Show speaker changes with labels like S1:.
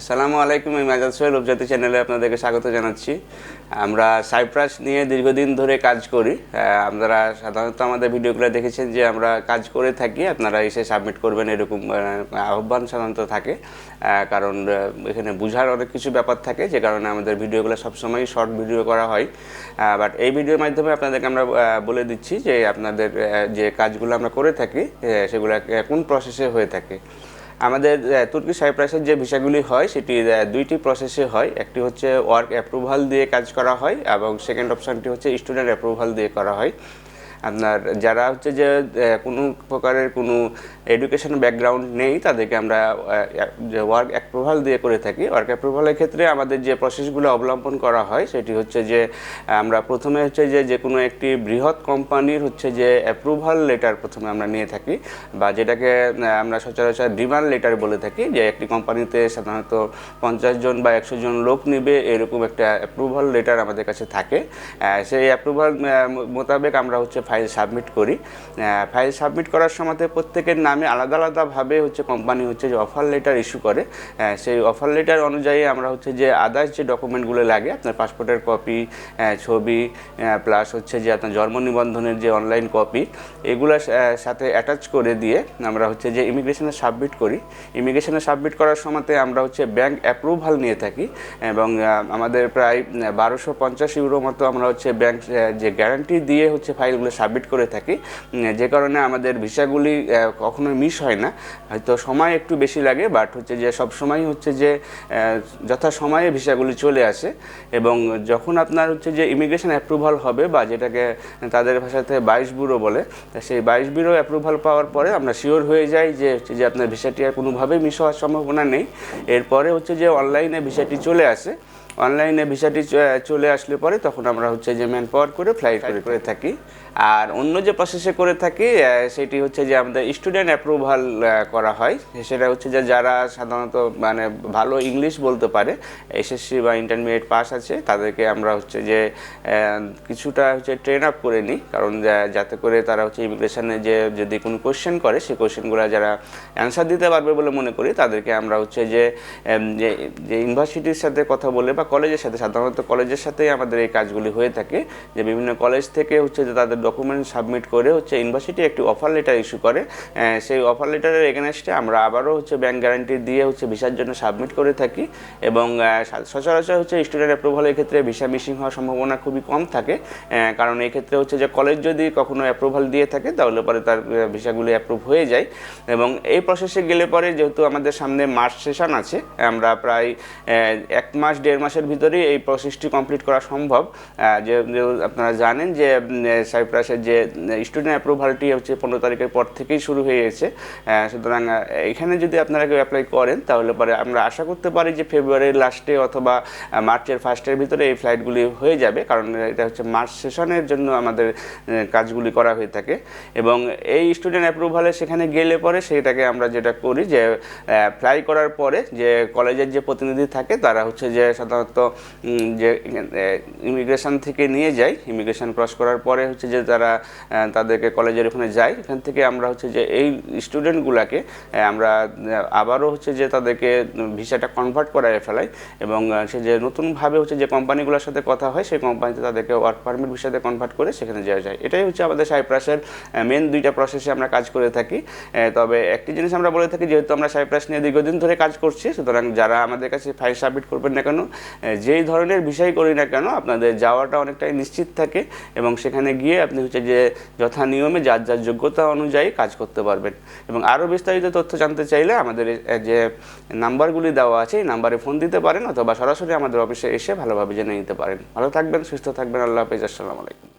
S1: আসসালামু আলাইকুম, আমি মাজাদ সোহেল উপজাতি চ্যানেলে আপনাদেরকে স্বাগত জানাচ্ছি। আমরা সাইপ্রাস নিয়ে দীর্ঘদিন ধরে কাজ করি। আপনারা সাধারণত আমাদের ভিডিওগুলো দেখেছেন যে আমরা কাজ করে থাকি, আপনারা এসে সাবমিট করবেন এরকম আহ্বান সাধারণত থাকে। কারণ এখানে বুঝার অনেক কিছু ব্যাপার থাকে, যে কারণে আমাদের ভিডিওগুলো সবসময় শর্ট ভিডিও করা হয়। বাট এই ভিডিওর মাধ্যমে আপনাদেরকে আমরা বলে দিচ্ছি যে আপনাদের যে কাজগুলো আমরা করে থাকি সেগুলো কোন প্রসেসে হয়ে থাকে। আমাদের তুর্কি সাইপ্রাসের যে ভিসাগুলি হয়, সেটি দুইটি প্রসেসে হয়। একটি হচ্ছে ওয়ার্ক অ্যাপ্রুভাল দিয়ে কাজ করা হয় এবং সেকেন্ড অপশানটি হচ্ছে স্টুডেন্ট অ্যাপ্রুভাল দিয়ে করা হয়। আপনার যারা হচ্ছে যে কোনো প্রকারের কোনো এডুকেশন ব্যাকগ্রাউন্ড নেই, তাদেরকে আমরা যে ওয়ার্ক অ্যাপ্রুভাল দিয়ে করে থাকি। ওয়ার্ক অ্যাপ্রুভালের ক্ষেত্রে আমাদের যে প্রসেসগুলো অবলম্বন করা হয়, সেটি হচ্ছে যে, আমরা প্রথমে হচ্ছে যে যে কোনো একটি বৃহৎ কোম্পানির হচ্ছে যে অ্যাপ্রুভাল লেটার প্রথমে আমরা নিয়ে থাকি, বা যেটাকে আমরা সচরাচর ডিমান্ড লেটার বলে থাকি, যে একটি কোম্পানিতে সাধারণত পঞ্চাশ জন বা একশো জন লোক নিবে, এরকম একটা অ্যাপ্রুভাল লেটার আমাদের কাছে থাকে। সেই অ্যাপ্রুভাল মোতাবেক আমরা হচ্ছে ফাইল সাবমিট করি। ফাইল সাবমিট করার সময় প্রত্যেকের নামে আলাদা আলাদাভাবে হচ্ছে কোম্পানি হচ্ছে যে অফার লেটার ইস্যু করে। সেই অফার লেটার অনুযায়ী আমরা হচ্ছে যে আদার্স যে ডকুমেন্টগুলো লাগে, আপনার পাসপোর্টের কপি ছবি প্লাস হচ্ছে যে আপনার জন্ম নিবন্ধনের যে অনলাইন কপি এগুলোর সা- সাথে অ্যাটাচ করে দিয়ে আমরা হচ্ছে যে ইমিগ্রেশনে সাবমিট করি। ইমিগ্রেশনে সাবমিট করার সময়তে আমরা হচ্ছে ব্যাংক অ্যাপ্রুভাল নিয়ে থাকি এবং আমাদের প্রায় বারোশো পঞ্চাশ ইউরো মতো আমরা হচ্ছে ব্যাংক যে গ্যারান্টি দিয়ে হচ্ছে ফাইলগুলো সাবমিট করে থাকি। যে কারণে আমাদের ভিসাগুলি কখনো মিস হয় না। হয়তো সময় একটু বেশি লাগে বাট হচ্ছে যে সব সময় হচ্ছে যে যথা সময়ে ভিসাগুলি চলে আসে। এবং যখন আপনার হচ্ছে যে ইমিগ্রেশন অ্যাপ্রুভাল হবে বা যেটাকে তাদের ভাষাতে বাইশ ব্যুরো বলে সেই বাইশ ব্যুরো অ্যাপ্রুভাল পাওয়ার পরে আমরা শিওর হয়ে যাই যে হচ্ছে যে আপনার ভিসাটি আর কোনোভাবেই মিস হওয়ার সম্ভাবনা নেই। এরপরে হচ্ছে যে অনলাইনে ভিসাটি চলে আসে। অনলাইনে ভিসাটি চলে আসলে পরে তখন আমরা হচ্ছে যে ম্যান পাওয়ার করে ফ্লাইট করে করে। থাকি। আর অন্য যে প্রসেসে করে থাকি সেটি হচ্ছে যে আমাদের স্টুডেন্ট অ্যাপ্রুভাল করা হয়। সেটা হচ্ছে যে যারা সাধারণত মানে ভালো ইংলিশ বলতে পারে এসএসসি বা ইন্টারমিডিয়েট পাস আছে তাদেরকে আমরা হচ্ছে যে কিছুটা হচ্ছে ট্রেন আপ করে নিই। কারণ যাতে করে তারা হচ্ছে ইমিগ্রেশনে যে যদি কোনো কোশ্চেন করে সেই কোশ্চেনগুলো যারা অ্যান্সার দিতে পারবে বলে মনে করি তাদেরকে আমরা হচ্ছে যে যে যে ইউনিভার্সিটির সাথে কথা বলে বা কলেজের সাথে, সাধারণত কলেজের সাথেই আমাদের এই কাজগুলি হয়ে থাকে, যে বিভিন্ন কলেজ থেকে হচ্ছে যে তাদের ডকুমেন্ট সাবমিট করে হচ্ছে ইউনিভার্সিটি একটি অফার লেটার ইস্যু করে। সেই অফার লেটারের এগেনস্টে আমরা আবারও হচ্ছে ব্যাংক গ্যারান্টি দিয়ে হচ্ছে ভিসার জন্য সাবমিট করে থাকি এবং সচরাচর হচ্ছে স্টুডেন্ট অ্যাপ্রুভালের ক্ষেত্রে ভিসা মিসিং হওয়ার সম্ভাবনা খুবই কম থাকে। কারণ এই ক্ষেত্রে হচ্ছে যে কলেজ যদি কখনো অ্যাপ্রুভাল দিয়ে থাকে, তাহলে পরে তার ভিসাগুলি অ্যাপ্রুভ হয়ে যায়। এবং এই প্রসেসে গেলে পরে যেহেতু আমাদের সামনে মার্চ সেশন আছে, আমরা প্রায় এক মাস, দেড় মাসের ভিতরেই এই প্রসেসটি কমপ্লিট করা সম্ভব। যে আপনারা জানেন যে সাইপ্রাসের যে স্টুডেন্ট অ্যাপ্রুভালটি হচ্ছে পনেরো তারিখের পর থেকেই শুরু হয়ে গেছে। সুতরাং এখানে যদি আপনারা কেউ অ্যাপ্লাই করেন, তাহলে পরে আমরা আশা করতে পারি যে ফেব্রুয়ারির লাস্টে অথবা মার্চের ফার্স্টের ভিতরে এই ফ্লাইটগুলি হয়ে যাবে। কারণ এটা হচ্ছে মার্চ সেশনের জন্য আমাদের কাজগুলি করা হয়ে থাকে। এবং এই স্টুডেন্ট অ্যাপ্রুভালে সেখানে গেলে পরে সেটাকে আমরা যেটা করি যে ফ্লাই করার পরে যে কলেজের যে প্রতিনিধি থাকে, তারা হচ্ছে যে সাধারণত উম, যে ইমিগ্রেশন থেকে নিয়ে যায় ইমিগ্রেশন ক্রস করার পরে হচ্ছে যে তারা তাদেরকে কলেজের ওখানে যায় এখান থেকে আমরা হচ্ছে যে এই স্টুডেন্টগুলোকে আমরা আবারও হচ্ছে যে তাদেরকে ভিসাটা কনভার্ট করায় ফেলাই এবং সে যে নতুনভাবে হচ্ছে যে কোম্পানিগুলোর সাথে কথা হয় সেই কোম্পানিতে তাদেরকে ওয়ার্ক পারমিট ভিসাতে কনভার্ট করে সেখানে যাওয়া যায়। এটাই হচ্ছে আমাদের সাইপ্রাসের মেন দুইটা প্রসেসে আমরা কাজ করে থাকি। তবে একটি জিনিস আমরা বলে থাকি যেহেতু আমরা সাইপ্রাস নিয়ে দীর্ঘদিন ধরে কাজ করছি সুতরাং যারা আমাদের কাছে ফাইল সাবমিট করবেন না কেন যেই ধরনের বিষয় করি না কেন, আপনাদের যাওয়াটা অনেকটাই নিশ্চিত থাকে এবং সেখানে গিয়ে আপনি হচ্ছে যে যথা নিয়মে, যার যার যোগ্যতা অনুযায়ী কাজ করতে পারবেন। এবং আরও বিস্তারিত তথ্য জানতে চাইলে আমাদের যে নাম্বারগুলি দেওয়া আছে, এই নাম্বারে ফোন দিতে পারেন অথবা সরাসরি আমাদের অফিসে এসে ভালোভাবে জেনে নিতে পারেন। ভালো থাকবেন, সুস্থ থাকবেন, আল্লাহ হাফিজ, আসসালামু আলাইকুম।